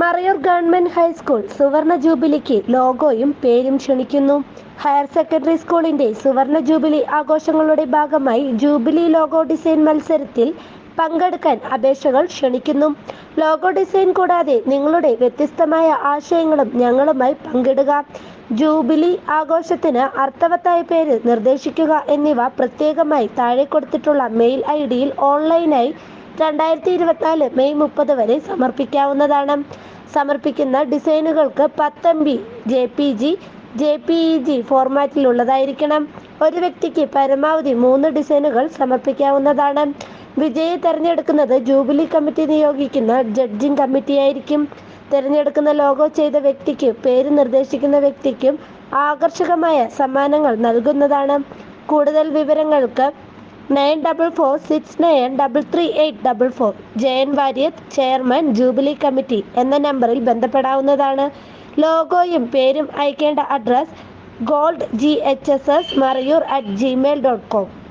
Marayur government high school സുവർണ ജൂബിലിക്ക് ലോഗോയും പേരും ക്ഷണിക്കുന്നു. ഹയർ സെക്കൻഡറി സ്കൂളിന്റെ സുവർണ ജൂബിലി ആഘോഷങ്ങളുടെ ഭാഗമായി ജൂബിലി ലോഗോ ഡിസൈൻ മത്സരത്തിൽ പങ്കെടുക്കാൻ അപേക്ഷകൾ ക്ഷണിക്കുന്നു. ലോഗോ ഡിസൈൻ കൂടാതെ നിങ്ങളുടെ വ്യത്യസ്തമായ ആശയങ്ങളും ഞങ്ങളുമായി പങ്കിടുക. ജൂബിലി ആഘോഷത്തിന് അർത്ഥവത്തായ പേര് നിർദ്ദേശിക്കുക എന്നിവ പ്രത്യേകമായി താഴെ കൊടുത്തിട്ടുള്ള മെയിൽ ഐ ഡിയിൽ ഓൺലൈനായി രണ്ടായിരത്തി ഇരുപത്തിനാല് മെയ് മുപ്പത് വരെ സമർപ്പിക്കാവുന്നതാണ്. സമർപ്പിക്കുന്ന ഡിസൈനുകൾക്ക് പത്ത് B J P G J P E G ഫോർമാറ്റിലുള്ളതായിരിക്കണം. ഒരു വ്യക്തിക്ക് പരമാവധി മൂന്ന് ഡിസൈനുകൾ സമർപ്പിക്കാവുന്നതാണ്. വിജയി തെരഞ്ഞെടുക്കുന്നത് ജൂബിലി കമ്മിറ്റി നിയോഗിക്കുന്ന ജഡ്ജിംഗ് കമ്മിറ്റിയായിരിക്കും. തിരഞ്ഞെടുക്കുന്ന ലോഗോ ചെയ്ത വ്യക്തിക്ക് പേര് നിർദ്ദേശിക്കുന്ന വ്യക്തിക്കും ആകർഷകമായ സമ്മാനങ്ങൾ നൽകുന്നതാണ്. കൂടുതൽ വിവരങ്ങൾക്ക് nine double four six nine double three eight double four. Jayan Varyath chairman jubilee committee എന്ന നമ്പറിൽ ബന്ധപ്പെടാവുന്നതാണ്. ലോഗോയും പേരും അയക്കേണ്ട address gold G H S S Marayoor at Gmail dot com